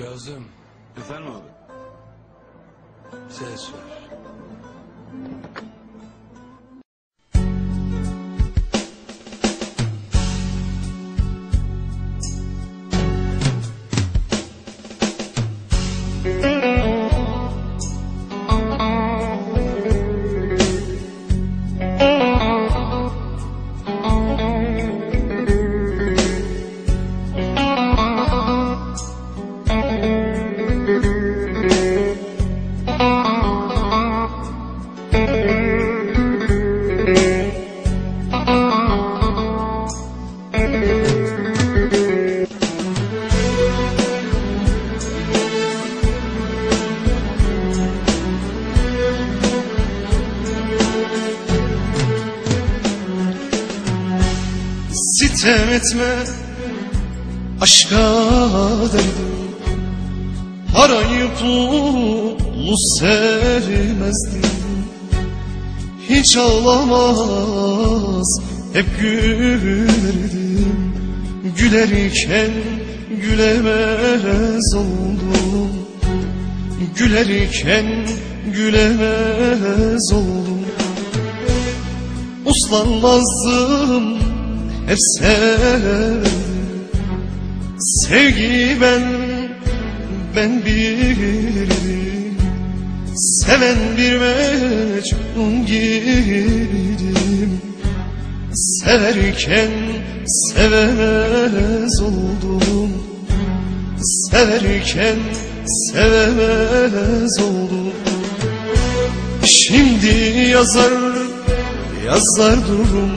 Kazım Efendim abi? ses ver. Sitem etme aşka derdim Parayı pulu sevmezdim Hiç ağlamaz hep gülerdim Gülerken gülemez oldum. Gülerken gülemez oldum. Uslanmazdım hep sevdim Sevgi ben, ben bilirim Seven bir mecnun gibiydim Severken sevemez oldum. Severken sevemez oldum. Şimdi yazar, yazar durum.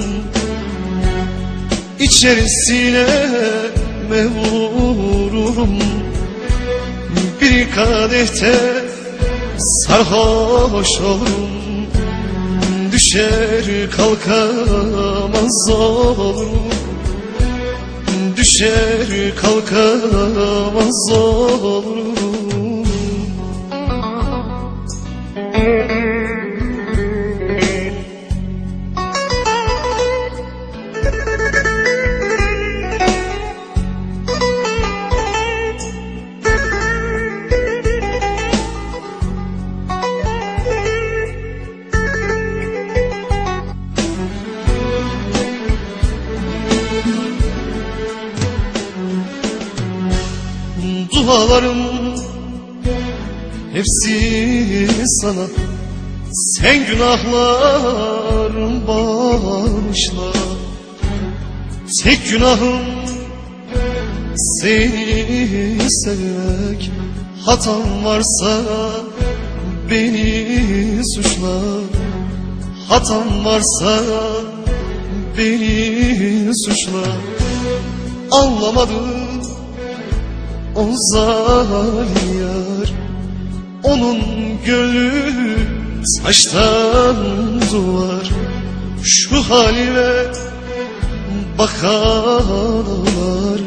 İçerisine vururum? Bir kadehte sarhoş olurum Düşer kalkamaz olurum. Düşer kalkamaz olurum Dualarım hepsi sana. Sen günahlarım bağışla. Tek günahım seni sevmek. Hatam varsa beni suçla. Hatam varsa beni suçla. Anlamadım o zalim yar Onun gönlü saçtan duvar. Şu halime bakanlar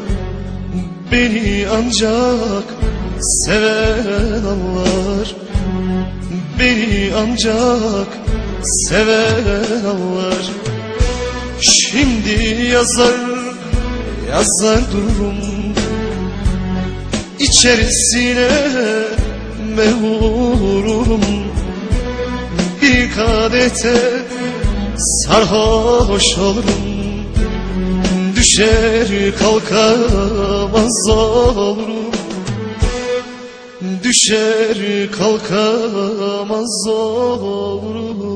Beni ancak seven anlar. Beni ancak seven anlar. Şimdi yazar yazar durum İçerisine mevururum Bir kadete sarhoş olurum. Düşer kalkamaz olurum. Düşer kalkamaz olurum